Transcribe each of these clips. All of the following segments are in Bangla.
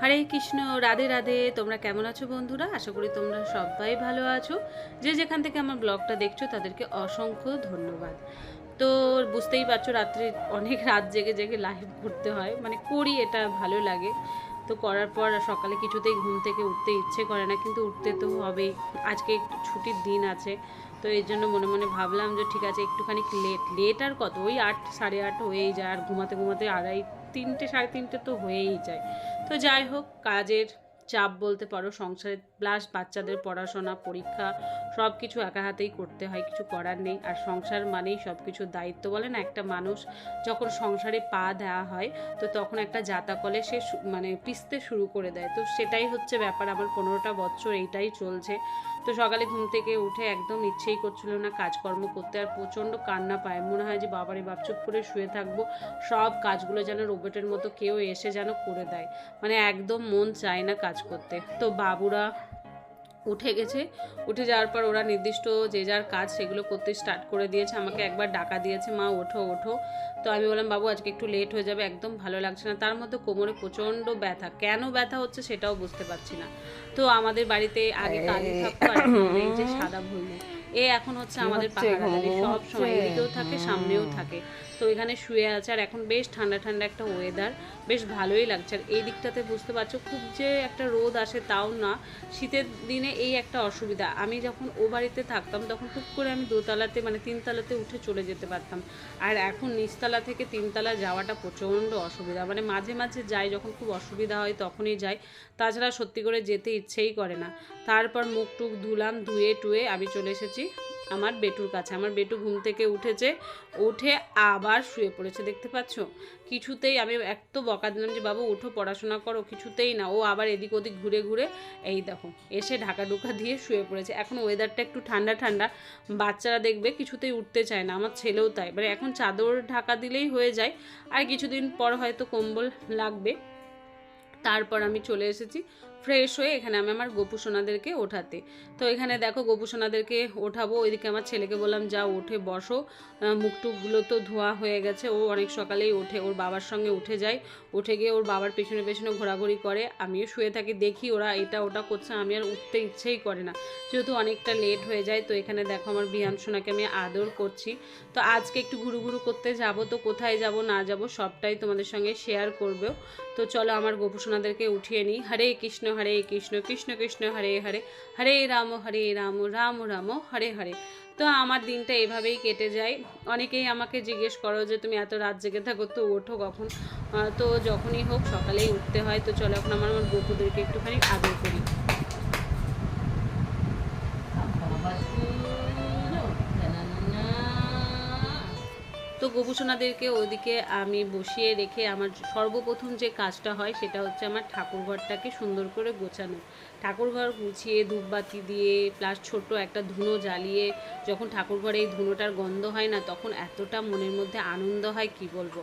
হরে কৃষ্ণ, রাধে রাধে। তোমরা কেমন আছো বন্ধুরা? আশা করি তোমরা সবাই ভালো আছো। যে যেখান থেকে আমার ব্লগটা দেখছ, তাদেরকে অসংখ্য ধন্যবাদ। তো বুঝতেই পারছ, রাত্রে অনেক রাত জেগে জেগে লাইভ করতে হয়। মানে করি, এটা ভালো লাগে। তো করার পর সকালে কিছুতেই ঘুম থেকে উঠতে ইচ্ছে করে না, কিন্তু উঠতে তো হবেই। আজকে একটু ছুটির দিন আছে, তো এই জন্য মনে মনে ভাবলাম যে ঠিক আছে, একটুখানি লেট লেট আর কত? ওই আট, সাড়ে আট হয়েই যায়, আর ঘুমাতে ঘুমাতে আড়াই তিনটে সাড়ে তিনটে তো হয়েই যায়। তো যাই হোক কাজের চাপ বলতে পারো, সংসারে প্লাস বাচ্চাদের পড়াশোনা, পরীক্ষা সব কিছু একা হাতেই করতে হয়, কিছু করার নেই। আর সংসার মানেই সব কিছুর দায়িত্ব বলে না? একটা মানুষ যখন সংসারে পা দেওয়া হয়, তো তখন একটা জাতাকলে সে মানে পিসতে শুরু করে দেয়। তো সেটাই হচ্ছে ব্যাপার। আমার পনেরোটা বছর এইটাই চলছে। তো সকালে ঘুম থেকে উঠে একদম ইচ্ছেই করছিল না কাজকর্ম করতে। আর প্রচণ্ড কান্না পায়। মনে হয় যে, বাবারে, বাপ, চুপ করে শুয়ে থাকব। সব কাজগুলো যেন রোবটের মতো কেউ এসে যেন করে দেয়। মানে একদম মন চায় না কাজ করতে। তো বাবুরা উঠে গেছে। উঠে যাওয়ার পর ওরা নির্দিষ্ট যে যার কাজ সেগুলো করতে স্টার্ট করে দিয়েছে। আমাকে একবার ডাকা দিয়েছে মা ওঠো ওঠো। তো আমি বললাম বাবু আজকে একটু লেট হয়ে যাবে একদম ভালো লাগছে না। তার মধ্যে কোমরে প্রচণ্ড ব্যথা। কেন ব্যথা হচ্ছে সেটাও বুঝতে পারছি না। তো আমাদের বাড়িতে আগে কালি থাকতো এই যে সাদা ভুলু এ এখন হচ্ছে আমাদের পাহাড়ি সব সময় এদিকেও থাকে সামনেও থাকে। তো এখানে শুয়ে আছে আর এখন বেশ ঠান্ডা ঠান্ডা একটা ওয়েদার বেশ ভালোই লাগছে। আর এই দিকটাতে বুঝতে পারছ, খুব যে একটা রোদ আসে তাও না, শীতের দিনে এই একটা অসুবিধা। আমি যখন ও বাড়িতে থাকতাম, তখন খুব করে আমি দোতলাতে মানে তিনতলাতে উঠে চলে যেতে পারতাম। আর এখন নিচতলা থেকে তিনতলা যাওয়াটা প্রচণ্ড অসুবিধা। মানে মাঝে মাঝে যাই, যখন খুব অসুবিধা হয় তখনই যাই। তাছাড়া সত্যি করে যেতে ইচ্ছেই করে না। তারপর মুখ টুক ধুলাম, ধুয়ে টুয়ে আমি চলে এসেছি আমার বেটুর কাছে। আমার বেটু ঘুম থেকে উঠেছে, উঠে আবার শুয়ে পড়েছে, দেখতে পাচ্ছ? কিছুতেই আমি এত বকা দিলাম যে, বাবু উঠো পড়াশোনা করো। কিছুতেই না, ও আবার এদিক ওদিক ঘুরে ঘুরে, এই দেখো, এসে ঢাকা ডুকা দিয়ে শুয়ে পড়েছে। এখন ওয়েদারটা একটু ঠান্ডা ঠান্ডা, বাচ্চারা দেখবে কিছুতেই উঠতে চায় না, আমার ছেলেও তাই। মানে এখন চাদর ঢাকা দিলেই হয়ে যায়, আর কিছুদিন পর হয়তো কম্বল লাগবে। তারপর আমি চলে এসেছি ফ্রেশ হয়ে এখানে আমি আমার গোপু সোনাদেরকে ওঠাতে। তো এখানে দেখো গোপু সোনাদেরকে ওঠাবো ওইদিকে আমার ছেলেকে বললাম যা ওঠে বসো। আহ, মুখ টুকগুলো তো ধোয়া হয়ে গেছে ও অনেক সকালেই ওঠে ওর বাবার সঙ্গে উঠে যায়। উঠে গিয়ে ওর বাবার পেছনে পেছনে ঘোরাঘুরি করে আমিও শুয়ে থাকি দেখি ওরা এটা ওটা করছে আমি আর উঠতে ইচ্ছেই করে না। যেহেতু অনেকটা লেট হয়ে যায় তো এখানে দেখো আমার বিহান সোনাকে আমি আদর করছি। তো আজকে একটু ঘুরু ঘুরু করতে যাব তো কোথায় যাব না যাব সবটাই তোমাদের সঙ্গে শেয়ার করবেও তো চলো আমার গোপুসোনাদেরকে উঠিয়ে নিই। হরে কৃষ্ণ হরে কৃষ্ণ কৃষ্ণ কৃষ্ণ হরে হরে হরে রাম হরে রাম রাম রাম, হরে হরে। তো আমার দিনটা এভাবেই কেটে যায়। অনেকেই আমাকে জিজ্ঞেস করো যে, তুমি এত রাত জেগে থাকো তো ওঠো কখন? তো যখনই হোক সকালেই উঠতে হয়। তো চলো এখন আমার আমার গোপুদেরকে একটুখানি আদর করি। তো গোপুসোনাদেরকে ওদিকে আমি বসিয়ে রেখে আমার সর্বপ্রথম যে কাজটা হয় সেটা হচ্ছে আমার ঠাকুরঘরটাকে সুন্দর করে গোছানো। ঠাকুরঘর গুছিয়ে ধূপবাতি দিয়ে প্লাস ছোট একটা ধুনো জ্বালিয়ে যখন ঠাকুরঘরে এই ধুনোটার গন্ধ হয় না তখন এতটা মনের মধ্যে আনন্দ হয়, কি বলব?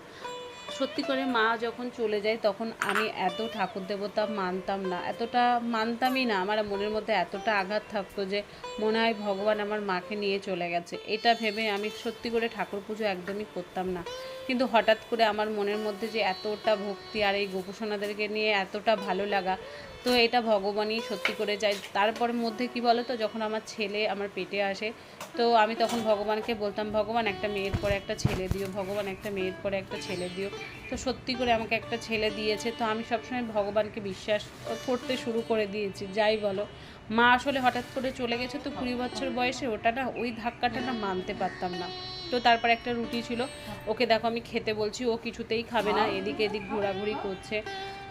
সত্যি করে মা যখন চলে যায়, তখন আমি এত ঠাকুর দেবতা মানতাম না। এতটা মানতামই না, আমার মনের মধ্যে এতটা আঘাত থাকতো যে মনে হয় ভগবান আমার মাকে নিয়ে চলে গেছে। এটা ভেবে আমি সত্যি করে ঠাকুর পুজো একদমই করতাম না। কিন্তু হঠাৎ করে আমার মনের মধ্যে যে এতটা ভক্তি আর এই গোপুসোনাদেরকে নিয়ে এতটা ভালো লাগা, তো এটা ভগবানই সত্যি করে যায়। তারপর মধ্যে কি বলো তো যখন আমার ছেলে আমার পেটে আসে, তো আমি তখন ভগবানকে বলতাম, ভগবান একটা মেয়ের পরে একটা ছেলে দিও, ভগবান একটা মেয়ের পরে একটা ছেলে দিও। তো সত্যি করে আমাকে একটা ছেলে দিয়েছে। তো আমি সবসময় ভগবানকে বিশ্বাস করতে শুরু করে দিয়েছি, যাই বলো। মা আসলে হঠাৎ করে চলে গেছে তো কুড়ি বছর বয়সে, ওটা না ওই ধাক্কাটা না মানতে পারতাম না। তো তারপর একটা রুটি ছিল। ওকে দেখো আমি খেতে বলছি, ও কিছুতেই খাবে না, এদিক এদিক ঘোরাঘুরি করছে।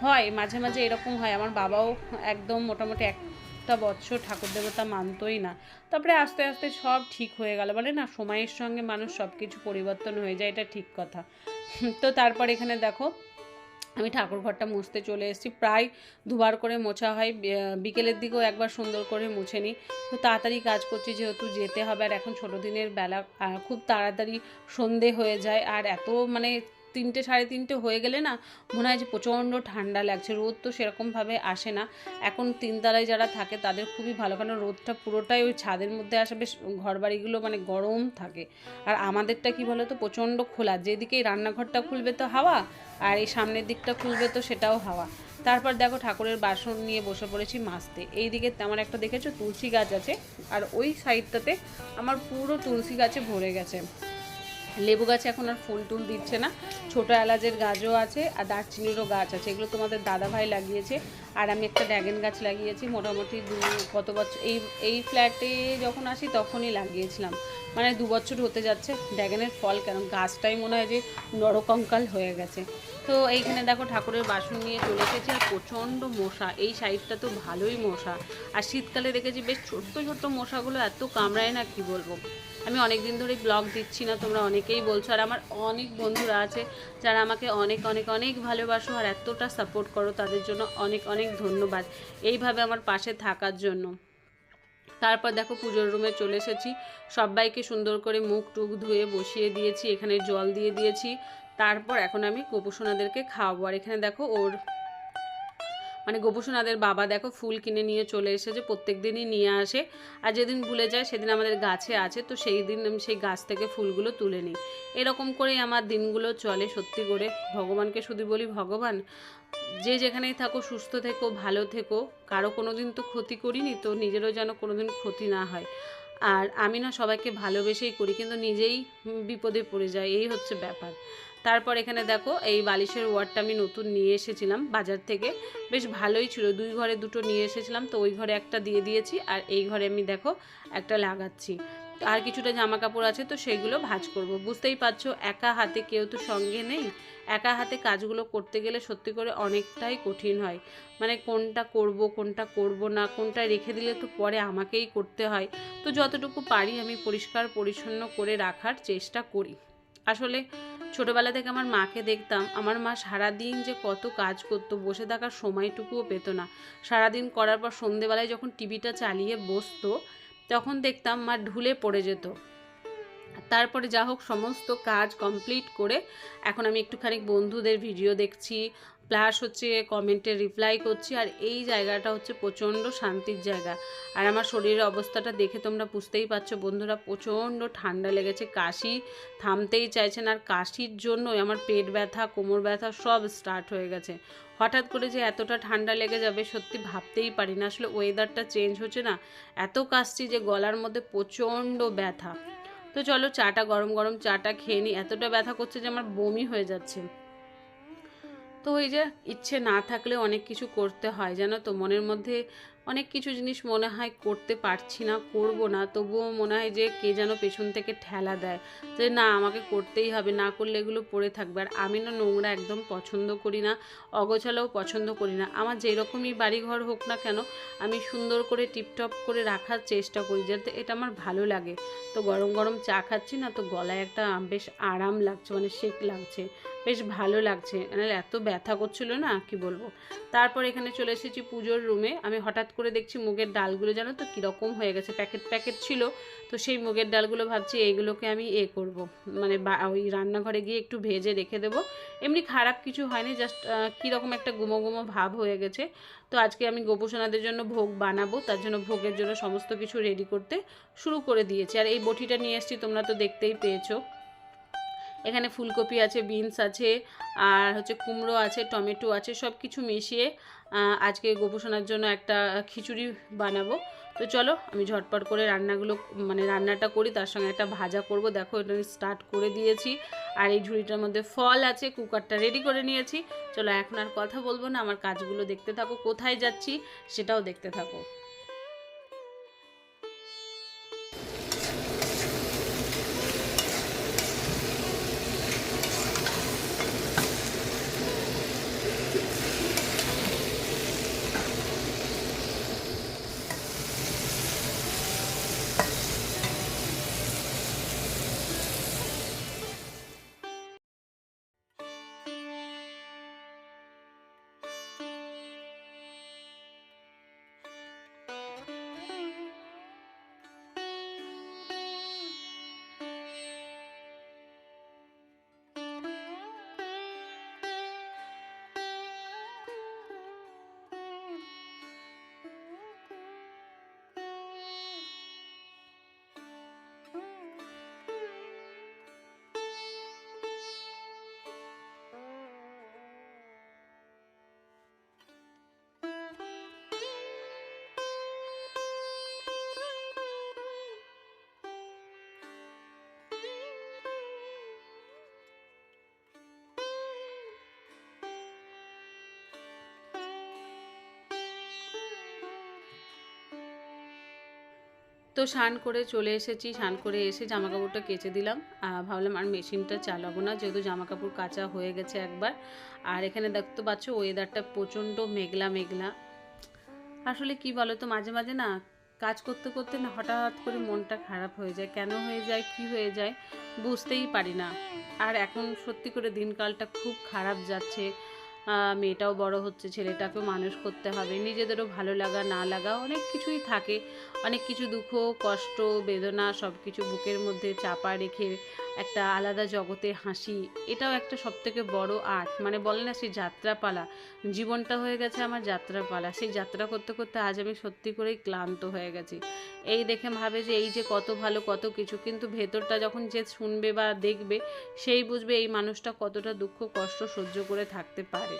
হয়, মাঝে মাঝে এরকম হয়, আমার বাবাও একদম মোটামুটি একটা বছর ঠাকুর দেবতা মানতই না। তারপরে আস্তে আস্তে সব ঠিক হয়ে গেল, বলে না সময়ের সঙ্গে মানুষ সব কিছু পরিবর্তন হয়ে যায়, এটা ঠিক কথা। তো তারপর এখানে দেখো আমি ঠাকুর ঘরটা মুছতে চলে এসেছি। প্রায় দুবার করে মোছা হয়। বিকেলের দিকেও একবার সুন্দর করে মুছে নিই। তো তাড়াতাড়ি কাজ করছি যেহেতু যেতে হবে। আর এখন ছোটো দিনের বেলা খুব তাড়াতাড়ি সন্ধে হয়ে যায়। আর এত মানে তিনটে, সাড়ে তিনটে হয়ে গেলে না মনে হয় যে প্রচণ্ড ঠান্ডা লাগছে। রোদ তো সেরকমভাবে আসে না। এখন তিনতলায় যারা থাকে তাদের খুবই ভালো। কারণ রোদটা পুরোটাই ওই ছাদের মধ্যে আসে। বেশ ঘর বাড়িগুলো মানে গরম থাকে। আর আমাদেরটা কি বলো তো প্রচণ্ড খোলা। যেদিকেই রান্নাঘরটা খুলবে তো হাওয়া, আর এই সামনের দিকটা খুলবে তো সেটাও হাওয়া। তারপর দেখো ঠাকুরের বাসন নিয়ে বসে পড়েছি মাছতে এইদিকে আমার একটা দেখেছ? তুলসী গাছ আছে। আর ওই সাইডটাতে আমার পুরো তুলসী গাছে ভরে গেছে। লেবু গাছে এখন আর ফুল টুল দিচ্ছে না। ছোটো এলাচের গাছও আছে আর দারচিনিরও গাছ আছে। এগুলো তোমাদের দাদাভাই লাগিয়েছে। আর আমি একটা ড্র্যাগন গাছ লাগিয়েছি। মোটামুটি দু কত বছর এই এই ফ্ল্যাটে যখন আসি তখনই লাগিয়েছিলাম। মানে দু বছর হতে যাচ্ছে ড্র্যাগনের ফল কেন গাছটাই মনে হয় যে নরকঙ্কাল হয়ে গেছে। তো এইখানে দেখো ঠাকুরের বাসন নিয়ে চলে এসেছি। আর প্রচণ্ড মশা। এই সাইডটা তো ভালোই মশা। আর শীতকালে দেখেছি বেশ ছোট্ট ছোট্ট মশাগুলো এত কামড়ায় না, কি বলব? আমি অনেক দিন ধরে ব্লগ দিচ্ছি না, তোমরা অনেকেই বলছো, আর আমার অনেক বন্ধুরা আছে যারা আমাকে অনেক অনেক অনেক ভালোবাসো আর এতটা সাপোর্ট করো, তাদের জন্য অনেক অনেক ধন্যবাদ এইভাবে আমার পাশে থাকার জন্য। তারপর দেখো পুজোর রুমে চলে এসেছি, সবাইকে সুন্দর করে মুখ টুক ধুয়ে বসিয়ে দিয়েছি, এখানে জল দিয়ে দিয়েছি, তারপর এখন আমি গোপুসোনাদেরকে খাওয়াবো, আর এখানে দেখো ওর মানে গোপুসোনাদের বাবা দেখো ফুল কিনে নিয়ে চলে এসেছে প্রত্যেক দিনই নিয়ে আসে। আর যেদিন ভুলে যায় সেদিন আমাদের গাছে আছে, তো সেই দিন আমি সেই গাছ থেকে ফুলগুলো তুলে নিই। এরকম করেই আমার দিনগুলো চলে সত্যি করে। ভগবানকে শুধু বলি, ভগবান, যে যেখানেই থাকো, সুস্থ থেকো, ভালো থেকো। কারও কোনো দিন তো ক্ষতি করিনি, তো নিজেরও যেন কোনো দিন ক্ষতি না হয়। আর আমি না সবাইকে ভালোবেসেই করি, কিন্তু নিজেই বিপদে পড়ে যাই। এই হচ্ছে ব্যাপার। তারপর এখানে দেখো, এই বালিশের ওয়ারটা আমি নতুন নিয়ে এসেছিলাম বাজার থেকে। বেশ ভালোই ছিল, দুই ঘরে দুটো নিয়ে এসেছিলাম, তো ওই ঘরে একটা দিয়ে দিয়েছি, আর এই ঘরে আমি দেখো একটা লাগাচ্ছি। আর কিছুটা জামা কাপড় আছে, তো সেগুলো ভাজ করব। বুঝতেই পারছ, একা হাতে কেউ তো সঙ্গে নেই। একা হাতে কাজগুলো করতে গেলে সত্যি করে অনেকটাই কঠিন হয়। মানে কোনটা করব কোনটা করব না, কোনটা রেখে দিলে তো পরে আমাকেই করতে হয়। তো যতটুকু পারি আমি পরিষ্কার পরিচ্ছন্ন করে রাখার চেষ্টা করি। আসলে ছোটোবেলা থেকে আমার মাকে দেখতাম, আমার মা সারাদিন যে কত কাজ করতো, বসে থাকার সময়টুকুও পেতো না। সারাদিন করার পর সন্ধেবেলায় যখন টিভিটা চালিয়ে বসতো, তখন দেখতাম মা ঢুলে পড়ে যেত। তারপরে যা হোক সমস্ত কাজ কমপ্লিট করে এখন আমি একটুখানি বন্ধুদের ভিডিও দেখছি প্লাস হচ্ছে কমেন্টে রিপ্লাই করছি, আর এই জায়গাটা হচ্ছে প্রচণ্ড শান্তির জায়গা। আর আমার শরীরের অবস্থাটা দেখে তোমরা বুঝতেই পারছ বন্ধুরা, প্রচণ্ড ঠান্ডা লেগেছে, কাশি থামতেই চাইছেন আর কাশির জন্যই আমার পেট ব্যথা, কোমর ব্যথা সব স্টার্ট হয়ে গেছে। হঠাৎ করে যে এতটা ঠান্ডা লেগে যাবে সত্যি ভাবতেই পারি না আসলে ওয়েদারটা চেঞ্জ হচ্ছে না, এত কাশছি যে গলার মধ্যে প্রচণ্ড ব্যথা। তো চলো চাটা, গরম গরম চাটা খেয়ে নিই এতটা ব্যথা করছে যে আমার বমি হয়ে যাচ্ছে। তো ওই যে ইচ্ছে না থাকলে অনেক কিছু করতে হয়, জানো তো? মনের মধ্যে অনেক কিছু জিনিস মনে হয় করতে পারছি না, করব না। তবুও মনে হয় যে কে যেন পেছন থেকে ঠেলা দেয় যে না, আমাকে করতেই হবে, না করলে এগুলো পড়ে থাকবে। আর আমি না নোংরা একদম পছন্দ করি না, অগোছালাও পছন্দ করি না। আমার যেরকমই বাড়িঘর হোক না কেন, আমি সুন্দর করে টিপটপ করে রাখার চেষ্টা করি যাতে এটা আমার ভালো লাগে। তো গরম গরম চা খাচ্ছি না, তো গলায় একটা বেশ আরাম লাগছে মানে শেক লাগছে। বেশ ভালো লাগছে। এত ব্যথা করছিল না, কি বলব? তারপর এখানে চলে এসেছি পুজোর রুমে। আমি হঠাৎ করে দেখছি মুগের ডালগুলো জানো তো কীরকম হয়ে গেছে, প্যাকেট প্যাকেট ছিল। তো সেই মুগের ডালগুলো ভাবছি এইগুলোকে আমি এ করব। মানে ওই রান্নাঘরে গিয়ে একটু ভেজে রেখে দেবো। এমনি খারাপ কিছু হয়নি জাস্ট কীরকম একটা গুমো গুমো ভাব হয়ে গেছে। তো আজকে আমি গোপোষণাদের জন্য ভোগ বানাবো, তার জন্য ভোগের জন্য সমস্ত কিছু রেডি করতে শুরু করে দিয়েছি। আর এই বটিটা নিয়ে এসেছি, তোমরা তো দেখতেই পেয়েছ। এখানে ফুলকপি আছে, বিনস আছে, আর হচ্ছে কুমড়ো আছে, টমেটো আছে সব কিছু মিশিয়ে আজকে গোপোষণার জন্য একটা খিচুড়ি বানাবো। তো চলো আমি ঝটপট করে রান্নাগুলো মানে রান্নাটা করি, তার সঙ্গে একটা ভাজা করব। দেখো এটা আমি স্টার্ট করে দিয়েছি, আর এই ঝুড়িটার মধ্যে ফল আছে, কুকারটা রেডি করে নিয়েছি। চলো এখন আর কথা বলব না, আমার কাজগুলো দেখতে থাকো, কোথায় যাচ্ছি সেটাও দেখতে থাকো। তো স্নান করে চলে এসেছি, স্নান করে এসে জামা কাপড়টা কেচে দিলাম। ভাবলাম আর মেশিনটা চালাবো না, যেহেতু জামা কাপড় কাচা হয়ে গেছে একবার। আর এখানে দেখতে পাচ্ছ ওয়েদারটা প্রচণ্ড মেঘলা মেঘলা। আসলে কি বলো তো মাঝে মাঝে না কাজ করতে করতে না হঠাৎ করে মনটা খারাপ হয়ে যায়। কেন হয়ে যায়, কি হয়ে যায়, বুঝতেই পারি না। আর এখন সত্যি করে দিনকালটা খুব খারাপ যাচ্ছে। মেয়েটাও বড় হচ্ছে, ছেলেটাকেও মানুষ করতে হবে। নিজেদেরও ভালো লাগা, না লাগা অনেক কিছুই থাকে। অনেক কিছু দুঃখ, কষ্ট, বেদনা সব কিছু বুকের মধ্যে চাপা রেখে একটা আলাদা জগতে হাসি, এটাও একটা সবথেকে বড় আর্ট। মানে বলে না সেই যাত্রাপালা। জীবনটা হয়ে গেছে আমার যাত্রাপালা। সেই যাত্রা করতে করতে আজ আমি সত্যি করেই ক্লান্ত হয়ে গেছি। এই দেখে ভাবে যে এই যে কত ভালো, কত কিছু, কিন্তু ভেতরটা যখন যে শুনবে বা দেখবে, সেই বুঝবে এই মানুষটা কতটা দুঃখ, কষ্ট সহ্য করে থাকতে পারে।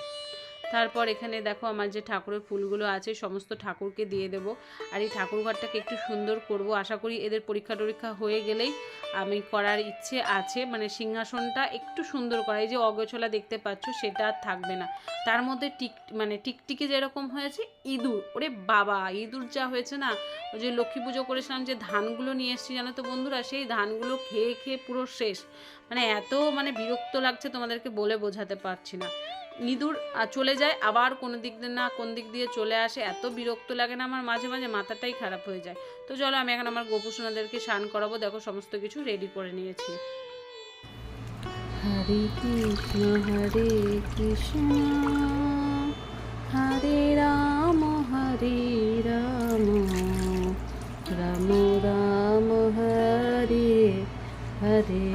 তারপর এখানে দেখো আমার যে ঠাকুরের ফুলগুলো আছে, সমস্ত ঠাকুরকে দিয়ে দেবো। আর এই ঠাকুর ঘরটাকে একটু সুন্দর করব। আশা করি এদের পরীক্ষা টরীক্ষা হয়ে গেলেই আমি করার ইচ্ছে আছে। মানে সিংহাসনটা একটু সুন্দর করা। এই যে অগোছলা দেখতে পাচ্ছ, সেটা আর থাকবে না। তার মধ্যে টিক মানে টিকটিকি যেরকম হয়েছে, ইঁদুর। ওরে বাবা! ইঁদুর যা হয়েছে না? ওই যে লক্ষ্মী পুজো করেছিলাম, যে ধানগুলো নিয়ে এসেছি, জানো তো বন্ধুরা? সেই ধানগুলো খেয়ে খেয়ে পুরো শেষ। মানে এত মানে বিরক্ত লাগছে তোমাদেরকে বলে বোঝাতে পারছি না। আহ, চলে যায় আবার কোনো দিক দিয়ে না কোন দিক দিয়ে চলে আসে এত বিরক্ত লাগে না আমার মাঝে মাঝে মাথাটাই খারাপ হয়ে যায়। তো চলো আমি এখন আমার গোপুসোনাদেরকে স্নান করাবো দেখো সমস্ত কিছু রেডি করে নিয়েছি। হরে কৃষ্ণ হরে কৃষ্ণ হরে রাম হরে রাম রাম রাম হরে হরে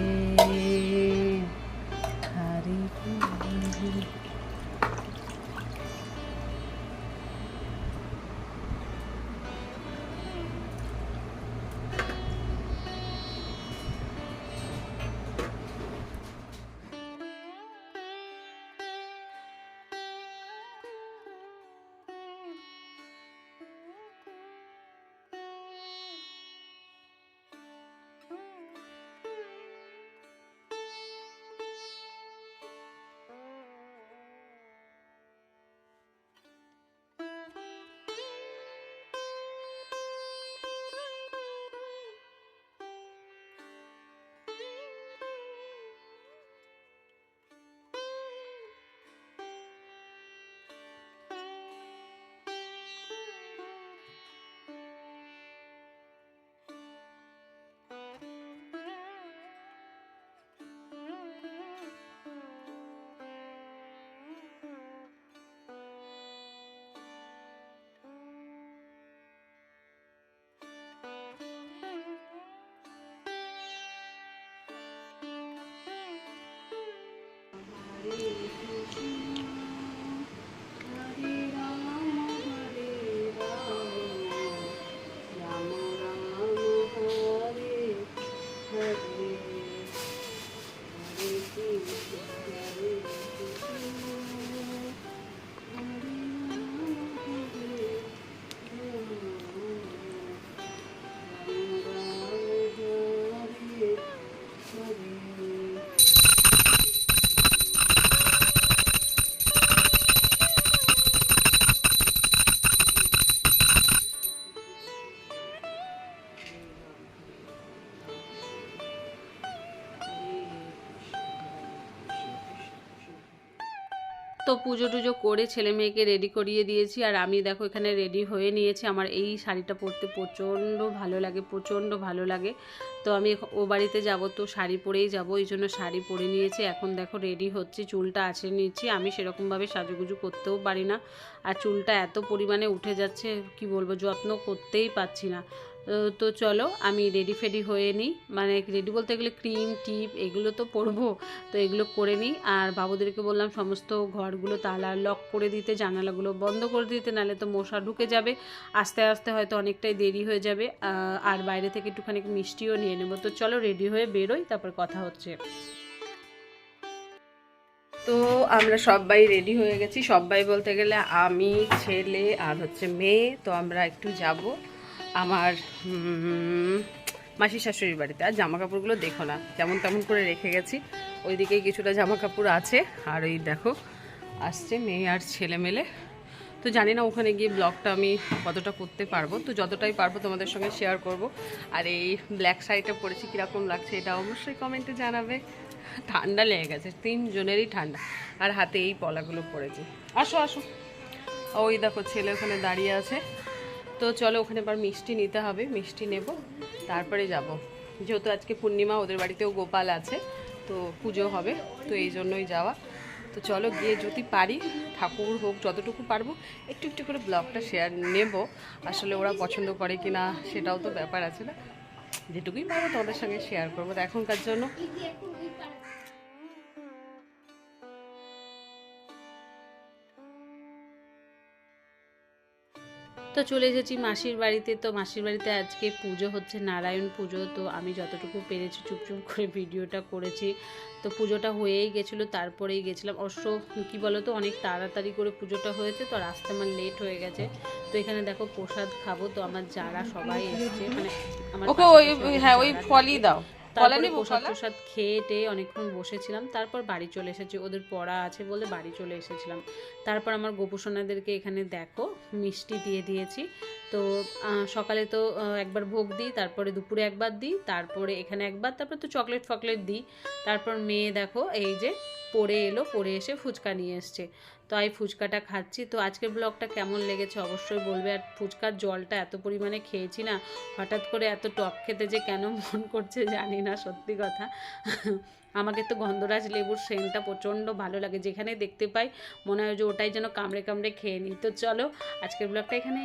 পুজো টুজো করে ছেলে মেয়েকে রেডি করিয়ে দিয়েছি। আর আমি দেখো এখানে রেডি হয়ে নিয়েছি। আমার এই শাড়িটা পরতে প্রচণ্ড ভালো লাগে, প্রচণ্ড ভালো লাগে। তো আমি ও বাড়িতে যাব তো শাড়ি পরেই যাব, এই জন্য শাড়ি পরে নিয়েছি। এখন দেখো রেডি হচ্ছে, চুলটা আঁচড়ে নিয়েছি আমি সেরকমভাবে সাজুগুজু করতেও পারি না। আর চুলটা এত পরিমাণে উঠে যাচ্ছে, কি বলব, যত্ন করতেই পারছি না। তো চলো, আমি রেডি ফেডি হয়ে নিই। মানে রেডি বলতে গেলে ক্রিম টিপ এগুলো তো পরবো। তো এগুলো করে নিই। আর বাবুদেরকে বললাম, সমস্ত ঘরগুলো তালা লক করে দিতে, জানালাগুলো বন্ধ করে দিতে, নাহলে তো মশা ঢুকে যাবে। আস্তে আস্তে হয়তো অনেকটাই দেরি হয়ে যাবে। আর বাইরে থেকে একটুখানি মিষ্টিও নিয়ে নেব। তো চলো রেডি হয়ে বেরোই, তারপর কথা হচ্ছে। তো আমরা সবাই রেডি হয়ে গেছি। সবাই বলতে গেলে আমি, ছেলে আর হচ্ছে মেয়ে, তো আমরা একটু যাব। আমার মাসির শাশুড়ির বাড়িতে। আর জামা কাপড়গুলো দেখো না যেমন তেমন করে রেখে গেছি। ওইদিকেই কিছুটা জামা কাপড় আছে, আর এই দেখো, আসছে মেয়ে আর ছেলে মেলে। তো জানি না ওখানে গিয়ে ব্লগটা আমি কতটা করতে পারব। তো যতটাই পারব তোমাদের সঙ্গে শেয়ার করব। আর এই ব্ল্যাক শাড়িটা পরেছি, কীরকম লাগছে এটা অবশ্যই কমেন্টে জানাবে। ঠান্ডা লেগে গেছে, তিনজনেরই ঠান্ডা। আর হাতে এই পলাগুলো পড়েছে আসো আসো। ওই দেখো ছেলে ওখানে দাঁড়িয়ে আছে। তো চলো ওখানে এবার মিষ্টি নিতে হবে, মিষ্টি নেব। তারপরে যাব। যেহেতু আজকে পূর্ণিমা, ওদের বাড়িতেও গোপাল আছে, তো পুজো হবে, তো এই জন্যই যাওয়া। তো চলো গিয়ে যদি পারি, ঠাকুর হোক, যতটুকু পারব, একটু একটু করে ব্লগটা শেয়ার নেব। আসলে ওরা পছন্দ করে কি না সেটাও তো ব্যাপার আছে না। যেটুকুই পারব তোমাদের সঙ্গে শেয়ার করব। এখনকার জন্য তো চলে এসেছি মাসির বাড়িতে। তো মাসির বাড়িতে আজকে পুজো হচ্ছে নারায়ণ পুজো। তো আমি যতটুকু পেরেছি চুপচুপ করে ভিডিওটা করেছি। তো পুজোটা হয়েই গেছিল তারপরেই গেছিলাম। অবশ্য কী বলো তো অনেক তাড়াতাড়ি করে পুজোটা হয়েছে তো রাস্তা আমার লেট হয়ে গেছে। তো এখানে দেখো প্রসাদ খাব। তো আমার যারা সবাই এসছে মানে আমার ওকে ওই হ্যাঁ ওই ফলই দাও। তারপরে প্রসাদ প্রসাদ খেয়ে টেয়ে অনেকক্ষণ বসেছিলাম তারপর বাড়ি চলে এসেছি। ওদের পড়া আছে বলে বাড়ি চলে এসেছিলাম। তারপর আমার গোপুসোনাদেরকে এখানে দেখো মিষ্টি দিয়ে দিয়েছি। তো সকালে তো একবার ভোগ দিই তারপরে দুপুরে একবার দিই তারপরে এখানে একবার তারপর তো চকলেট ফকলেট দিই। তারপর মেয়ে দেখো এই যে পড়ে এলো পড়ে এসে ফুচকা নিয়ে এসছে। তো আমি ফুচকাটা খাচ্ছি। তো আজকের ব্লগটা কেমন লেগেছে অবশ্যই বলবে। আর ফুচকার জলটা এত পরিমাণে খেয়েছি না, হঠাৎ করে এত টক খেতে যে কেন মন করছে জানি না সত্যি কথা। আমাকে তো গন্ধরাজ লেবুর সেন্টটা প্রচণ্ড ভালো লাগে যেখানে দেখতে পাই মনে হয় যে ওটাই যেন কামড়ে কামড়ে খেয়ে নিই। তো চলো আজকের ব্লগটা এখানে